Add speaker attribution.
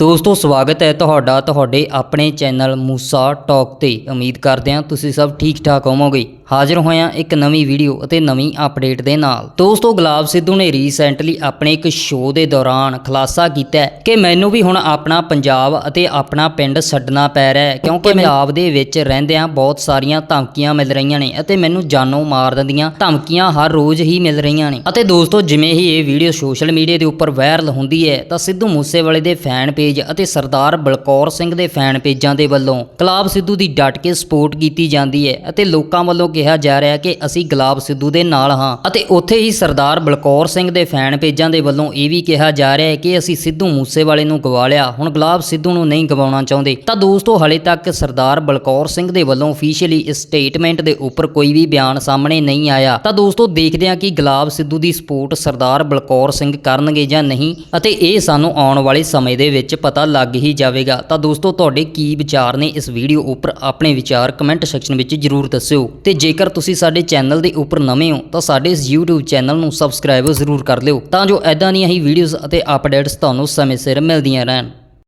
Speaker 1: ਦੋਸਤੋ, ਸਵਾਗਤ ਹੈ ਤੁਹਾਡਾ, ਤੁਹਾਡੇ ਆਪਣੇ ਚੈਨਲ ਮੂਸਾ ਟਾਕ ਤੇ। ਉਮੀਦ ਕਰਦੇ ਹਾਂ ਤੁਸੀਂ ਸਭ ਠੀਕ ਠਾਕ ਹੋਵੋਗੇ। ਹਾਜ਼ਰ ਹੋਇਆ ਇੱਕ ਨਵੀਂ ਵੀਡੀਓ ਅਤੇ ਨਵੀਂ ਅਪਡੇਟ ਦੇ ਨਾਲ। ਦੋਸਤੋ, ਗੁਲਾਬ ਸਿੱਧੂ ਨੇ ਰੀਸੈਂਟਲੀ ਆਪਣੇ ਇੱਕ ਸ਼ੋਅ ਦੇ ਦੌਰਾਨ ਖੁਲਾਸਾ ਕੀਤਾ ਕਿ ਮੈਨੂੰ ਵੀ ਹੁਣ ਆਪਣਾ ਪੰਜਾਬ ਅਤੇ ਆਪਣਾ ਪਿੰਡ ਛੱਡਣਾ ਪੈ ਰਿਹਾ ਹੈ, ਕਿਉਂਕਿ ਪੰਜਾਬ ਦੇ ਵਿੱਚ ਰਹਿੰਦਿਆਂ ਬਹੁਤ ਸਾਰੀਆਂ ਧਮਕੀਆਂ ਮਿਲ ਰਹੀਆਂ ਨੇ ਅਤੇ ਮੈਨੂੰ ਜਾਨੋਂ ਮਾਰ ਦਿੰਦੀਆਂ ਧਮਕੀਆਂ ਹਰ ਰੋਜ਼ ਹੀ ਮਿਲ ਰਹੀਆਂ ਨੇ। ਅਤੇ ਦੋਸਤੋ, ਜਿਵੇਂ ਹੀ ਇਹ ਵੀਡੀਓ ਸੋਸ਼ਲ ਮੀਡੀਆ ਦੇ ਉੱਪਰ ਵਾਇਰਲ ਹੁੰਦੀ ਹੈ, ਤਾਂ ਸਿੱਧੂ ਮੂਸੇਵਾਲੇ ਦੇ ਫੈਨ ਪੇਜ ਅਤੇ ਸਰਦਾਰ ਬਲਕੌਰ ਸਿੰਘ ਦੇ ਫੈਨ ਪੇਜਾਂ ਦੇ ਵੱਲੋਂ ਗੁਲਾਬ ਸਿੱਧੂ ਦੀ ਡਟ ਕੇ ਸਪੋਰਟ ਕੀਤੀ ਜਾਂਦੀ ਹੈ ਅਤੇ ਲੋਕਾਂ ਵੱਲੋਂ ਕਿਹਾ ਜਾ ਰਿਹਾ ਕਿ ਅਸੀਂ ਗੁਲਾਬ ਸਿੱਧੂ ਦੇ ਨਾਲ ਹਾਂ ਅਤੇ ਉੱਥੇ ਹੀ ਸਰਦਾਰ ਬਲਕੌਰ ਸਿੰਘ ਦੇ ਫੈਨ ਪੇਜਾਂ ਦੇ ਵੱਲੋਂ ਇਹ ਵੀ ਕਿਹਾ ਜਾ ਰਿਹਾ ਹੈ ਕਿ ਅਸੀਂ ਸਿੱਧੂ ਮੂਸੇਵਾਲੇ ਨੂੰ ਗਵਾ ਲਿਆ। ਹੁਣ ਗੁਲਾਬ ਸਿੱਧੂ ਨੂੰ ਨਹੀਂ ਗਵਾਉਣਾ ਚਾਹੁੰਦੇ, ਤਾਂ ਦੋਸਤੋ ਹਲੇ ਤੱਕ ਸਰਦਾਰ ਬਲਕੌਰ ਸਿੰਘ ਦੇ ਵੱਲੋਂ ਅਫੀਸ਼ੀਅਲੀ ਇਸ ਸਟੇਟਮੈਂਟ ਦੇ ਉੱਪਰ ਕੋਈ ਵੀ ਬਿਆਨ ਸਾਹਮਣੇ ਨਹੀਂ ਆਇਆ। ਤਾਂ ਦੋਸਤੋ ਦੇਖਦੇ ਹਾਂ ਕਿ ਗੁਲਾਬ ਸਿੱਧੂ ਦੀ ਸਪੋਰਟ ਸਰਦਾਰ ਬਲਕੌਰ ਸਿੰਘ ਕਰਨਗੇ ਜਾਂ ਨਹੀਂ ਅਤੇ ਇਹ ਸਾਨੂੰ ਆਉਣ ਵਾਲੇ ਸਮੇਂ ਦੇ ਵਿੱਚ ਪਤਾ ਲੱਗ ਹੀ ਜਾਵੇਗਾ। ਤਾਂ ਦੋਸਤੋ ਤੁਹਾਡੇ ਕੀ ਵਿਚਾਰ ਨੇ ਇਸ ਵੀਡੀਓ ਉੱਪਰ? ਆਪਣੇ ਵਿਚਾਰ ਕਮੈਂਟ ਸੈਕਸ਼ਨ ਵਿੱਚ ਜਰੂਰ ਦੱਸਿਓ। ਤੇ ਜੇਕਰ ਤੁਸੀਂ ਸਾਡੇ ਚੈਨਲ ਦੇ ਉੱਪਰ ਨਵੇਂ ਹੋ, ਤਾਂ ਸਾਡੇ ਇਸ YouTube ਚੈਨਲ ਨੂੰ ਸਬਸਕ੍ਰਾਈਬ ਜ਼ਰੂਰ ਕਰ ਲਿਓ, ਤਾਂ ਜੋ ਐਦਾਂ ਦੀਆਂ ਹੀ ਵੀਡੀਓਜ਼ ਅਤੇ ਅਪਡੇਟਸ ਤੁਹਾਨੂੰ ਸਮੇਂ ਸਿਰ ਮਿਲਦੀਆਂ ਰਹਿਣ।